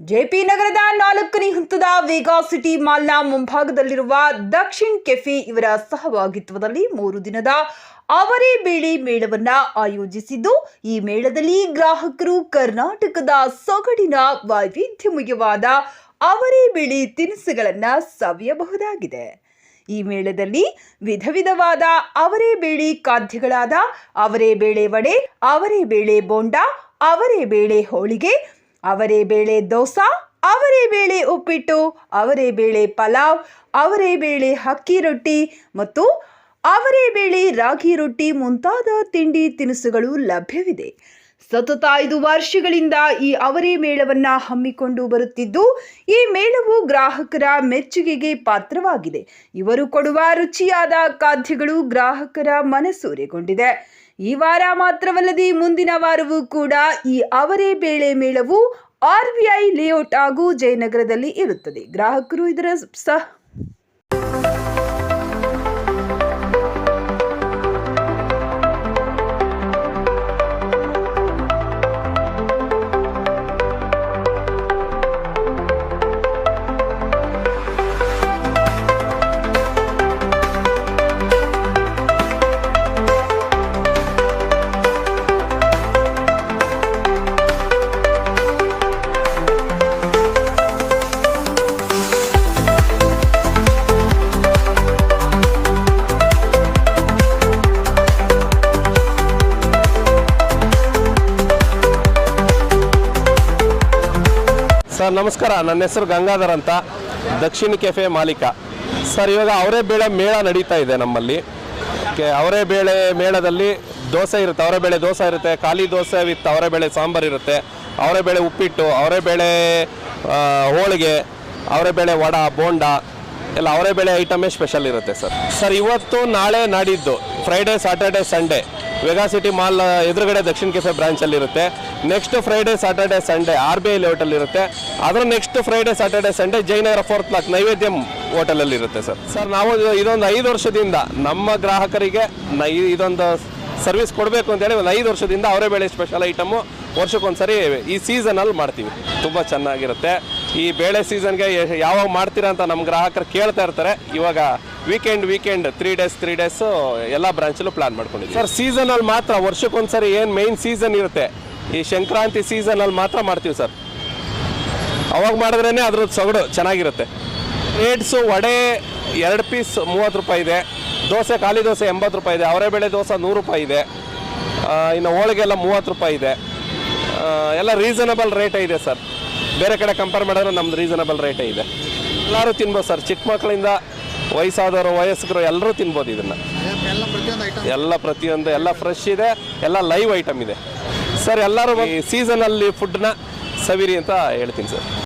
JP ನಗರದ ನಾಲ್ಕನೇ ಹಂತದ ವೇಗಾ ಸಿಟಿ ಮಾಲ್ನ ಮುಂಭಾಗದಲ್ಲಿರುವ ದಕ್ಷಿಣ್ ಕೆಫೆ ಇವರ ಸಹಭಾಗಿತ್ವದಲ್ಲಿ ಮೂರು ದಿನದ ಅವರೇ ಬೇಳೆ ಮೇಳವನ್ನ ಆಯೋಜಿಸಿದ್ದು, ಈ ಮೇಳದಲ್ಲಿ ಗ್ರಾಹಕರು ಕರ್ನಾಟಕದ ಸೊಗಡಿನ ವೈವಿಧ್ಯಮಯವಾದ ಅವರೇ ಬೇಳೆ ತಿನಿಸುಗಳನ್ನ ಸವಿಯಬಹುದಾಗಿದೆ. ಈ ಮೇಳದಲ್ಲಿ ವಿಧ ವಿಧವಾದ ಅವರೇ ಬೇಳೆ ಖಾದ್ಯಗಳಾದ ಅವರೇ ಬೇಳೆ ವಡೆ, ಅವರೇ ಬೇಳೆ ಬೋಂಡ, ಅವರೇ ಬೇಳೆ ಹೋಳಿಗೆ ಅವರೇ ಬೇಳೆ ದೋಸಾ, ಅವರೇ ಬೇಳೆ ಉಪ್ಪಿಟ್ಟು, ಅವರೇ ಬೇಳೆ ಪಲಾವ್, ಅವರೇ ಬೇಳೆ ಅಕ್ಕಿ ರೊಟ್ಟಿ ಮತ್ತು ಅವರೇ ಬೇಳೆ ರಾಗಿ ರೊಟ್ಟಿ ಮುಂತಾದ ತಿಂಡಿ ತಿನಿಸುಗಳು ಲಭ್ಯವಿದೆ. ಸತತ ಐದು ವರ್ಷಗಳಿಂದ ಈ ಅವರೇ ಮೇಳವನ್ನ ಹಮ್ಮಿಕೊಂಡು ಬರುತ್ತಿದ್ದು, ಈ ಮೇಳವು ಗ್ರಾಹಕರ ಮೆಚ್ಚುಗೆಗೆ ಪಾತ್ರವಾಗಿದೆ. ಇವರು ಕೊಡುವ ರುಚಿಯಾದ ಖಾದ್ಯಗಳು ಗ್ರಾಹಕರ ಮನಸೂರೆಗೊಂಡಿದೆ. ಈ ವಾರ ಮಾತ್ರವಲ್ಲದೆ ಮುಂದಿನ ವಾರವೂ ಕೂಡ ಈ ಅವರೇ ಬೇಳೆ ಮೇಳವು ಆರ್ಬಿಐ ಲೇಔಟ್ ಹಾಗೂ ಜಯನಗರದಲ್ಲಿ ಇರುತ್ತದೆ. ಗ್ರಾಹಕರು ಇದರ ಸಹ ಸರ್, ನಮಸ್ಕಾರ. ನನ್ನ ಹೆಸರು ಗಂಗಾಧರ್ ಅಂತ. ದಕ್ಷಿಣ ಕೆಫೆ ಮಾಲೀಕ. ಸರ್, ಇವಾಗ ಅವರೇ ಬೇಳೆ ಮೇಳ ನಡೀತಾ ಇದೆ ನಮ್ಮಲ್ಲಿ. ಅವರೇ ಬೇಳೆ ಮೇಳದಲ್ಲಿ ದೋಸೆ ಇರುತ್ತೆ. ಅವರೇ ಬೇಳೆ ದೋಸೆ ಇರುತ್ತೆ. ಖಾಲಿ ದೋಸೆ ವಿತ್ ಅವರೇ ಬೇಳೆ ಸಾಂಬಾರು ಇರುತ್ತೆ. ಅವರೇ ಬೇಳೆ ಉಪ್ಪಿಟ್ಟು, ಅವರೇ ಬೇಳೆ ಹೋಳಿಗೆ, ಅವರೇ ಬೇಳೆ ವಡ, ಬೋಂಡ, ಎಲ್ಲ ಅವರೇ ಬೇಳೆ ಐಟಮೇ ಸ್ಪೆಷಲ್ ಇರುತ್ತೆ ಸರ್. ಸರ್, ಇವತ್ತು ನಾಳೆ ನಾಡಿದ್ದು. Friday Saturday Sunday Vega City Mall ಎದುರುಗಡೆ ದಕ್ಷಿಣ ಕೆಫೆ ಬ್ರಾಂಚಲ್ಲಿ ಇರುತ್ತೆ. Next Friday Saturday Sunday R B I ಇರುತ್ತೆ. ಅದರ next Friday Saturday Sunday Jayanagar fourth block Naivedyam ಹೋಟೆಲಲ್ಲಿ ಇರುತ್ತೆ ಸರ್. ಸರ್ ನಾವು ಇದೊಂದು ಐದು ವರ್ಷದಿಂದ ನಮ್ಮ ಗ್ರಾಹಕರಿಗೆ ಇದೊಂದು ಸರ್ವಿಸ್ ಕೊಡಬೇಕು ಅಂತೇಳಿ ಒಂದು ಐದು ವರ್ಷದಿಂದ ಅವರೇ ಬೆಳೆ ಸ್ಪೆಷಲ್ ಐಟಮು ವರ್ಷಕ್ಕೊಂದ್ಸರಿ ಈ ಸೀಸನಲ್ಲಿ ಮಾಡ್ತೀವಿ. ತುಂಬ ಚೆನ್ನಾಗಿರುತ್ತೆ. ಈ ಬೇಳೆ ಸೀಸನ್ಗೆ ಯಾವಾಗ ಮಾಡ್ತೀರಾ ಅಂತ ನಮ್ಮ ಗ್ರಾಹಕರು ಕೇಳ್ತಾ ಇರ್ತಾರೆ. ಇವಾಗ weekend weekend three days three days ಎಲ್ಲ ಬ್ರಾಂಚಲ್ಲೂ ಪ್ಲಾನ್ ಮಾಡ್ಕೊಂಡಿದ್ದೀವಿ. ಸರ್ ಸೀಸನಲ್ಲಿ ಮಾತ್ರ ವರ್ಷಕ್ಕೊಂದ್ಸರಿ ಏನು ಮೈನ್ ಸೀಸನ್ ಇರುತ್ತೆ? ಈ ಸಂಕ್ರಾಂತಿ ಸೀಸನಲ್ಲಿ ಮಾತ್ರ ಮಾಡ್ತೀವಿ ಸರ್ ಅವಾಗ ಮಾಡಿದ್ರೇ ಅದ್ರದ್ದು ಸೊಗಡು ಚೆನ್ನಾಗಿರುತ್ತೆ. ರೇಟ್ಸು ವಡೆ ಎರಡು ಪೀಸ್ ಮೂವತ್ತು ರೂಪಾಯಿ ಇದೆ. ದೋಸೆ, ಖಾಲಿ ದೋಸೆ ಎಂಬತ್ತು ರೂಪಾಯಿ ಇದೆ. ಅವರೇ ಬೇಳೆ ದೋಸೆ ನೂರು ರೂಪಾಯಿ ಇದೆ. ಇನ್ನು ಹೋಳಿಗೆ ಎಲ್ಲ ಮೂವತ್ತು ರೂಪಾಯಿ ಇದೆ. ಎಲ್ಲ ರೀಸನಬಲ್ ರೇಟೇ ಇದೆ ಸರ್ ಬೇರೆ ಕಡೆ ಕಂಪೇರ್ ಮಾಡಿದ್ರೆ ನಮ್ದು ರೀಸನಬಲ್ ರೇಟೇ ಇದೆ. ಎಲ್ಲರೂ ತಿನ್ಬೋದು ಸರ್. ಚಿಕ್ಕ ಮಕ್ಕಳಿಂದ ವಯಸ್ಸಾದವರು, ವಯಸ್ಕರು ಎಲ್ಲರೂ ತಿನ್ಬೋದು ಇದನ್ನು. ಎಲ್ಲ ಪ್ರತಿಯೊಂದು, ಎಲ್ಲ ಫ್ರೆಶ್ ಇದೆ, ಎಲ್ಲ ಲೈವ್ ಐಟಮ್ ಇದೆ. ಸರ್, ಎಲ್ಲರೂ ಈ ಸೀಸನಲ್ಲಿ ಫುಡ್ನ ಸವಿರಿ ಅಂತ ಹೇಳ್ತೀನಿ ಸರ್.